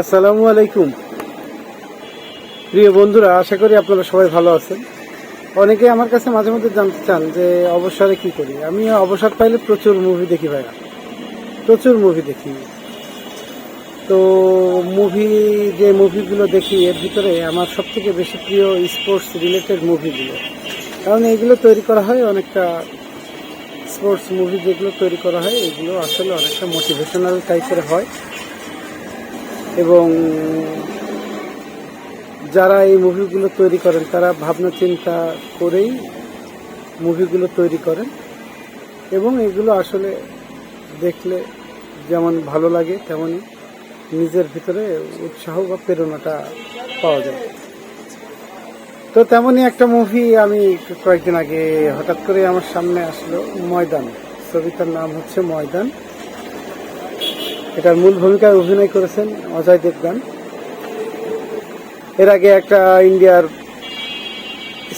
আসসালামু আলাইকুম। প্রিয় বন্ধুরা, আশা করি আপনারা সবাই ভালো আছেন। অনেকে আমার কাছে মাঝে মধ্যে জানতে চান যে, অবসরে কি করি? আমি অবসর পাইলে প্রচুর মুভি দেখি ভাইয়া। প্রচুর মুভি দেখি। তো মুভি যে মুভিগুলো দেখি, এর ভিতরে আমার সব থেকে বেশি প্রিয় স্পোর্টস রিলেটেড মুভিগুলো কারণ এইগুলো তৈরি করা হয় অনেকটা স্পোর্টস মুভি যেগুলো তৈরি করা হয়, এগুলো আসলে অনেকটা মোটিভেশনাল টাইপের হয়। এবং যারা এই মুভিগুলো তৈরি করেন, তারা ভাবনা চিন্তা করেই মুভিগুলো তৈরি করেন এবং এগুলো আসলে দেখলে যেমন ভালো লাগে তেমনই নিজের ভিতরে উৎসাহ বা প্রেরণাটা পাওয়া যায়। তো তেমনই একটা মুভি আমি কয়েকদিন আগে হঠাৎ করে আমার সামনে আসলো ময়দান। ছবিটার নাম হচ্ছে ময়দান। এটার মূল ভূমিকায় অভিনয় করেছেন অজয় দেবগান। এর আগে একটা ইন্ডিয়ার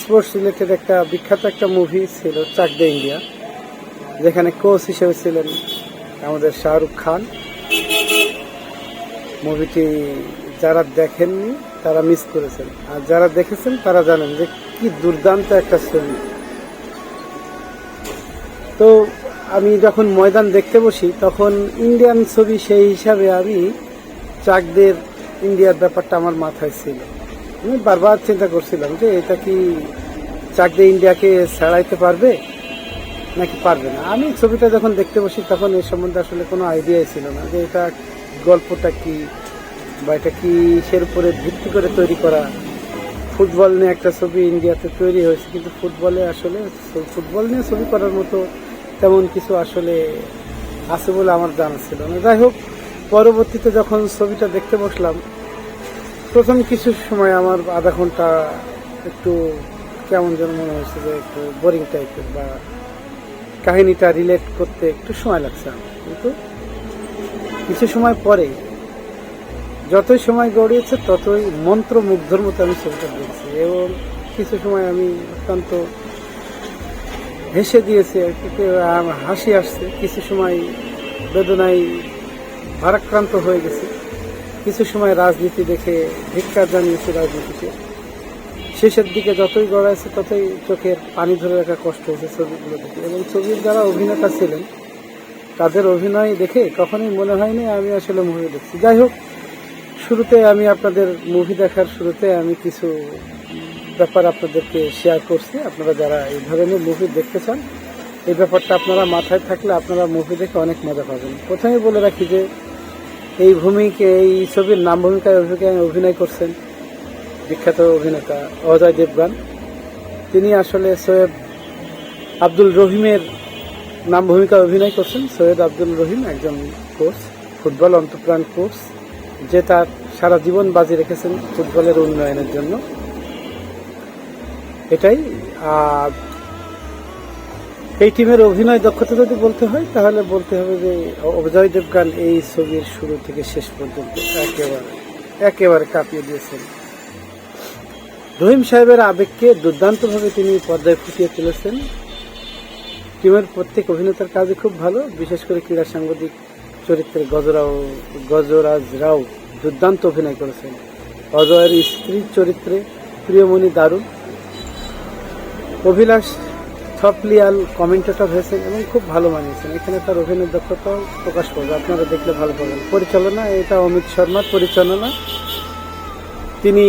স্পোর্টস রিলেটেড একটা বিখ্যাত একটা মুভি ছিল, চাক দে ইন্ডিয়া, যেখানে কোচ হিসেবে ছিলেন আমাদের শাহরুখ খান। মুভিটি যারা দেখেননি, তারা মিস করেছেন। আর যারা দেখেছেন, তারা জানেন যে কি দুর্দান্ত একটা ছবি। তো আমি যখন ময়দান দেখতে বসি, তখন ইন্ডিয়ান ছবি সেই হিসাবে আমি চাকদের ইন্ডিয়ার ব্যাপারটা আমার মাথায় ছিল। আমি বারবার চিন্তা করছিলাম যে এটা কি চাকদে ইন্ডিয়াকে ছাড়াইতে পারবে নাকি পারবে না? আমি ছবিটা যখন দেখতে বসি, তখন এ সম্বন্ধে আসলে কোনো আইডিয়াই ছিল না যে এটা গল্পটা কি বা এটা কি সের উপরে ভিত্তি করে তৈরি করা। ফুটবল নিয়ে একটা ছবি ইন্ডিয়াতে তৈরি হয়েছে, কিন্তু ফুটবলে আসলে, ফুটবল নিয়ে ছবি করার মতো তেমন কিছু আসলে আছে বলে আমার জানা ছিল না। যাই হোক, পরবর্তীতে যখন ছবিটা দেখতে বসলাম, প্রথম কিছু সময় আমার আধা ঘণ্টা একটু কেমন যেন মনে হয়েছে যে একটু বোরিং টাইপের বা কাহিনীটা রিলেট করতে একটু সময় লাগছে আমার। কিন্তু কিছু সময় পরে যতই সময় গড়িয়েছে, ততই মন্ত্রমুগ্ধর মতো আমি ছবিটা দেখছি এবং কিছু সময় আমি অত্যন্ত হেসে দিয়েছে হাসি আসছে। কিছু সময় বেদনায় ভারাক্রান্ত হয়ে গেছে। কিছু সময় রাজনীতি দেখে ধিক্কার জানিয়েছে রাজনীতিকে। শেষের দিকে যতই গড়াইছে, ততই চোখের পানি ধরে রাখা কষ্ট হয়েছে ছবিগুলো দেখে। এবং ছবির যারা অভিনেতা ছিলেন, তাদের অভিনয় দেখে কখনোই মনে হয়নি আমি আসলে মুভি দেখছি। যাই হোক, শুরুতে আমি আপনাদের মুভি দেখার শুরুতে আমি কিছু ব্যাপার আপনাদেরকে শেয়ার করছি। আপনারা যারা এই ধরনের মুভি দেখতে চান, এই ব্যাপারটা আপনারা মাথায় থাকলে আপনারা মুভি দেখে অনেক মজা পাবেন। প্রথমে বলে রাখি যে, এই ভূমিকে, এই ছবির নাম ভূমিকায় অভিনয় অভিনয় করছেন বিখ্যাত অভিনেতা অজয় দেবগান। তিনি আসলে সৈয়দ আব্দুল রহিমের নাম ভূমিকা অভিনয় করছেন। সৈয়দ আব্দুল রহিম একজন কোচ ফুটবল অন্তপ্রাণ কোচ যে তার সারা জীবন বাজি রেখেছেন ফুটবলের উন্নয়নের জন্য। এটাই। আর এই টিমের অভিনয় দক্ষতা যদি বলতে হয়, তাহলে বলতে হবে যে অজয় দেবগান এই ছবির শুরু থেকে শেষ পর্যন্ত একেবারে একেবারে কাঁপিয়ে দিয়েছেন। রহিম সাহেবের আবেগকে দুর্দান্তভাবে তিনি পর্দায় ফুটিয়ে তুলেছেন। টিমের প্রত্যেক অভিনেতার কাজে খুব ভালো, বিশেষ করে ক্রীড়া সাংবাদিক চরিত্রে গজরাও, গজরাজ রাও দুর্দান্ত অভিনয় করেছেন। অজয়ের স্ত্রী চরিত্রে প্রিয়মণি দারুণ। অভিলাষ থপলিয়াল কমেন্টেটর হয়েছেন এবং খুব ভালো মানিয়েছেন। এখানে তার অভিনয় দক্ষতাও প্রকাশ করবে। আপনারা দেখলে ভালো পাবেন। পরিচালনা, এটা অমিত শর্মার পরিচালনা। তিনি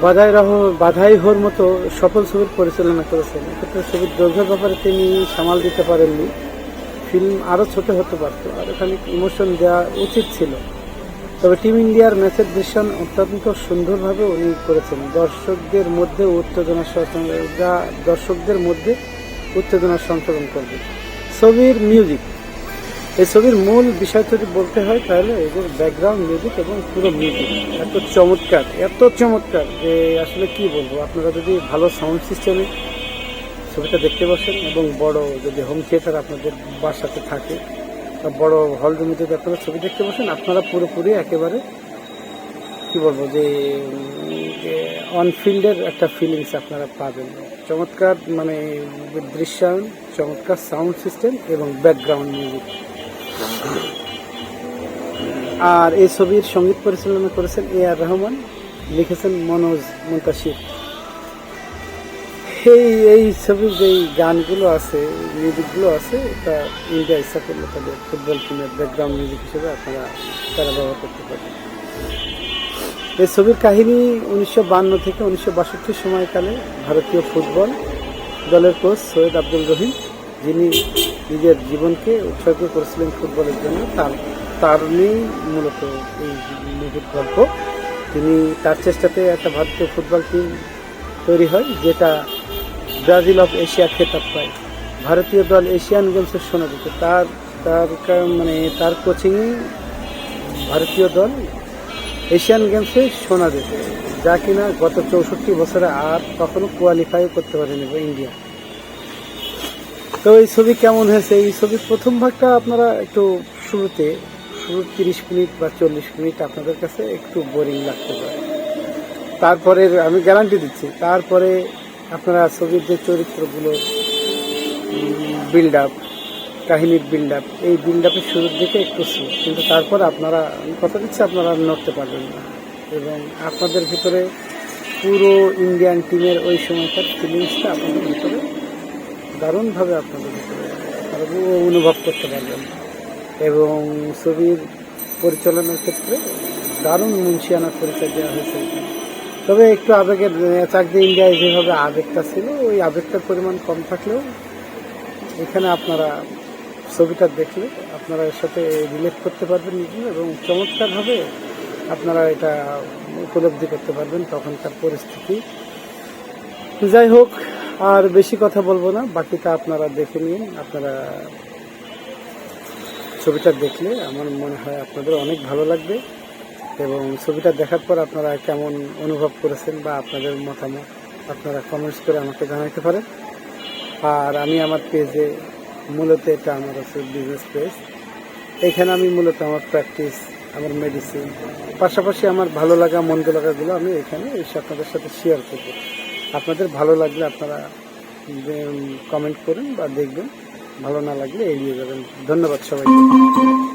বাধাই রহ, বাধাই হোর মতো সফল ছবির পরিচালনা করেছেন। এক্ষেত্রে ছবির দৈর্ঘ্যের ব্যাপারে তিনি সামাল দিতে পারেননি। ফিল্ম আরও ছোট হতে পারত। আর এখানে ইমোশন দেওয়া উচিত ছিল। তবে টিম ইন্ডিয়ার ম্যাচের দৃশ্যন অত্যন্ত সুন্দরভাবে উনি করেছেন। দর্শকদের মধ্যে উত্তেজনা যা দর্শকদের মধ্যে উত্তেজনার সঞ্চালন করবে। ছবির মিউজিক এই ছবির মূল বিষয় যদি বলতে হয় তাহলে এদের ব্যাকগ্রাউন্ড মিউজিক এবং পুরো মিউজিক এত চমৎকার এত চমৎকার যে আসলে কি বলব? আপনারা যদি ভালো সাউন্ড সিস্টেমে ছবিটা দেখতে বসেন এবং বড় যদি হোম থিয়েটার আপনাদের বাসাতে থাকে বড় হল যদি আপনারা ছবি দেখতে বসেন, আপনারা পুরোপুরি একেবারে, কি বলব যে অনফিল্ডের একটা ফিলিংস আপনারা পাবেন। চমৎকার মানে দৃশ্যায়ন, চমৎকার সাউন্ড সিস্টেম এবং ব্যাকগ্রাউন্ড মিউজিক আর এই ছবির সংগীত পরিচালনা করেছেন এ আর রহমান, লিখেছেন মনোজ মুন্তাসির। এই এই ছবির যে গানগুলো আছে মিউজিকগুলো আছে, এটা ইন্ডিয়া ইচ্ছা করলে তাদের ফুটবল টিমের ব্যাকগ্রাউন্ড মিউজিক হিসেবে আপনারা তারা ব্যবহার করতে পারেন। এই ছবির কাহিনী উনিশশো থেকে উনিশশো বাষট্টি সময়কালে ভারতীয় ফুটবল দলের কোচ সৈয়দ আব্দুল রহিম, যিনি নিজের জীবনকে উৎসর্গ করেছিলেন ফুটবলের জন্য, তার তার নিয়েই মূলত এই মুভির গল্প। তিনি তার চেষ্টাতে একটা ভারতীয় ফুটবল টিম তৈরি হয়, যেটা ব্রাজিল অফ এশিয়া খেতাব পায়। ভারতীয় দল এশিয়ান গেমসের সোনা দিতে তার তার মানে তার কোচিংয়ে ভারতীয় দল এশিয়ান গেমসে সোনা দিতে যা কিনা গত চৌষট্টি বছরে আর কখনো কোয়ালিফাই করতে পারেনি ইন্ডিয়া। তো এই ছবি কেমন হয়েছে? এই ছবির প্রথম ভাগটা আপনারা একটু শুরুতে, শুরু তিরিশ মিনিট বা চল্লিশ মিনিট আপনাদের কাছে একটু বোরিং লাগতে পারে। তারপরে আমি গ্যারান্টি দিচ্ছি, তারপরে আপনারা ছবির যে চরিত্রগুলো বিল্ড আপ কাহিনীর বিল্ড আপ এই বিল্ড আপের শুরুর দিকে একটু স্লো কিন্তু তারপর আপনারা কথা দিচ্ছি, আপনারা নড়তে পারবেন না। এবং আপনাদের ভিতরে পুরো ইন্ডিয়ান টিমের ওই সময়কার ফিলিংসটা আপনাদের ভিতরে দারুণভাবে আপনাদের ভিতরে অনুভব করতে পারবেন। এবং ছবির পরিচালনার ক্ষেত্রে দারুণ মুন্সিয়ানার পরিচয় দেওয়া হয়েছে। তবে একটু আবেগের চাকরি ইন্ডিয়ায় যেভাবে আবেগটা ছিল, ওই আবেগটার পরিমাণ কম থাকলেও এখানে আপনারা ছবিটা দেখলে আপনারা এর সাথে রিলেট করতে পারবেন নিজে এবং চমৎকারভাবে আপনারা এটা উপলব্ধি করতে পারবেন তখনকার পরিস্থিতি। যাই হোক, আর বেশি কথা বলব না, বাকিটা আপনারা দেখে নিন, আপনারা ছবিটা দেখলে আমার মনে হয় আপনাদের অনেক ভালো লাগবে। এবং ছবিটা দেখার পর আপনারা কেমন অনুভব করেছেন বা আপনাদের মতামত আপনারা কমেন্টস করে আমাকে জানাতে পারেন। আর আমি আমার পেজে মূলত এটা আমার আছে বিজনেস পেজ এখানে আমি মূলত আমার প্র্যাকটিস আমার মেডিসিন পাশাপাশি আমার ভালো লাগা, মন্দ লাগাগুলো আমি এখানে এসে আপনাদের সাথে শেয়ার করব। আপনাদের ভালো লাগলে আপনারা কমেন্ট করুন বা দেখবেন। ভালো না লাগলে এড়িয়ে যাবেন। ধন্যবাদ সবাইকে।